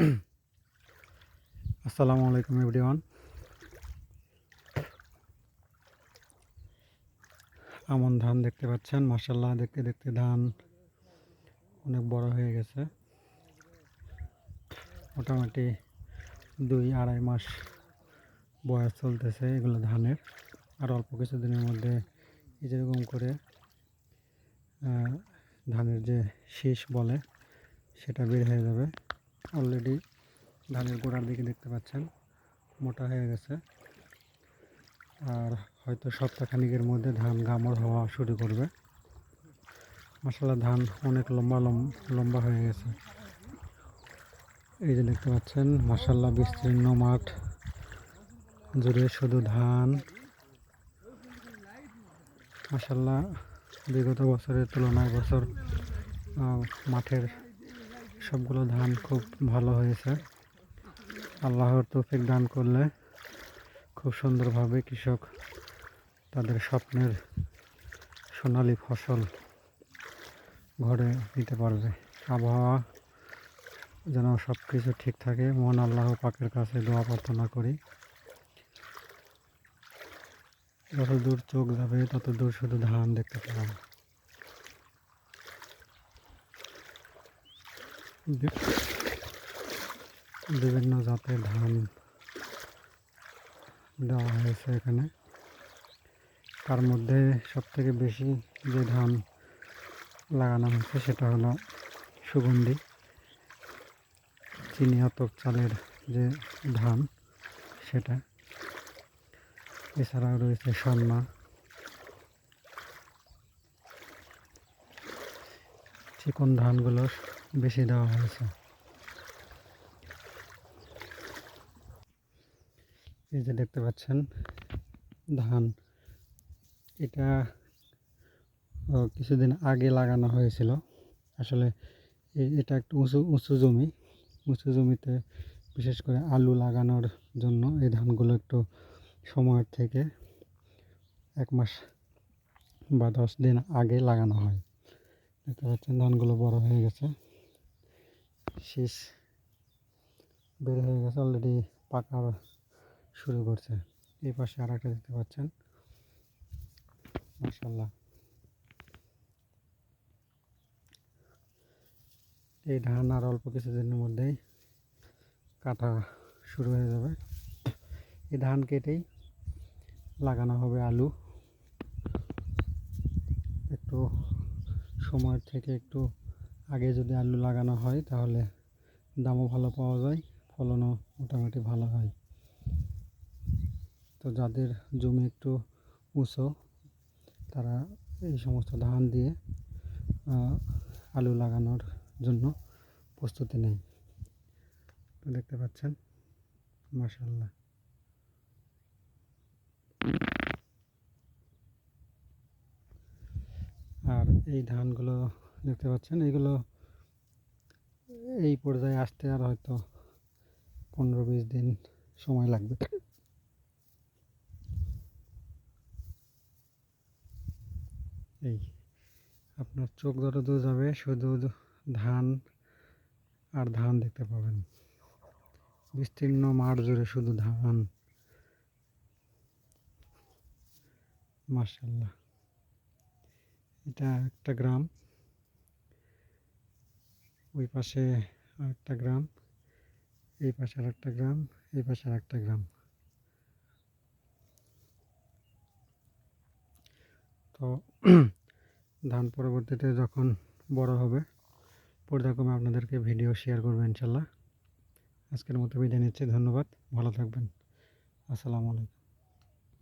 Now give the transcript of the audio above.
আসসালামু আলাইকুম এভরিওয়ান। আমন ধান দেখতে পাচ্ছেন মাসাল্লাহ দেখতে দেখতে ধান অনেক বড় হয়ে গেছে। মোটামুটি দুই আড়াই মাস বয়স চলতেছে এগুলো ধানের। আর অল্প কিছুদিনের মধ্যে এই যেরকম করে ধানের যে শীষ বলে, সেটা বের হয়ে যাবে। অলরেডি ধানের গোড়ার দিকে দেখতে পাচ্ছেন, মোটা হয়ে গেছে। আর হয়তো সপ্তাহখানিকের মধ্যে ধান গামর হওয়া শুরু করবে। মশলা ধান অনেক লম্বা লম্বা হয়ে গেছে। এই যে দেখতে পাচ্ছেন মাসাল্লাহ বিস্তীর্ণ মাঠ জুড়ে শুধু ধান। মাসাল্লাহ বিগত বছরের তুলনায় বছর মাঠের সবগুলো ধান খুব ভালো হয়েছে। আল্লাহর তৌফিক দান করলে খুব সুন্দরভাবে কৃষক তাদের স্বপ্নের সোনালী ফসল ঘরে নিতে পারবে। আবহাওয়া যেন সব কিছু ঠিক থাকে। মন আল্লাহ পাকের কাছে দোয়া প্রার্থনা করি। যত দূর চোখ যাবে, তত দূর শুধু ধান দেখতে পাবেন বিভিন্ন জাতের ধান দেওয়া হয়েছে এখানে। তার মধ্যে সবথেকে বেশি যে ধান লাগানো হয়েছে সেটা হলো সুগন্ধি, চিনি আতপ চালের যে ধান সেটা। এছাড়াও রয়েছে স্বর্ণা চিকন ধানগুলো বেশি দেওয়া হয়েছে। এই যে দেখতে পাচ্ছেন, ধান। এটা কিছুদিন আগে লাগানো হয়েছিল। আসলে এটা একটু উঁচু উঁচু জমি। উঁচু জমিতে বিশেষ করে আলু লাগানোর জন্য এই ধানগুলো একটু সময়ের থেকে এক মাস বা দশ দিন আগে লাগানো হয়। দেখতে পাচ্ছেন, ধানগুলো বড় হয়ে গেছে। শীষ। বের হয়ে গেছে অলরেডি পাকার শুরু করছে। এই পাশে আর একটা দেখতে পাচ্ছেন। মাসাল্লাহ এই ধান আর অল্প কিছুদিনের মধ্যেই কাটা শুরু হয়ে যাবে। এই ধান কেটেই লাগানো হবে আলু। একটু সময়ের থেকে একটু আগে যদি আলু লাগানো হয়, তাহলে দামও ভালো পাওয়া যায়, ফলনও মোটামুটি ভালো হয়। তো যাদের জমি একটু উঁচু, তারা এই সমস্ত ধান দিয়ে আলু লাগানোর জন্য প্রস্তুতি নেয়। দেখতে পাচ্ছেন মাসাল্লাহ আর এই ধানগুলো দেখতে পাচ্ছেন এইগুলো এই পর্যায়ে আসতে আর হয়তো পনেরো বিশ দিন সময় লাগবে। এই আপনার চোখ যত দূর যাবে, শুধু ধান আর ধান দেখতে পাবেন। বিস্তীর্ণ মাঠ জুড়ে শুধু ধান। মার্শাল্লাহ এটা একটা গ্রাম। ওই পাশে আরেকটা গ্রাম, এই পাশে আরেকটা গ্রাম, এই পাশে আরেকটা গ্রাম। তো ধান পরবর্তীতে যখন বড় হবে, পর্যায়ক্রমে আপনাদেরকে ভিডিও শেয়ার করব ইনশাল্লাহ। আজকের মতো বিদায় নিচ্ছি, ধন্যবাদ, ভালো থাকবেন। আসসালামু আলাইকুম।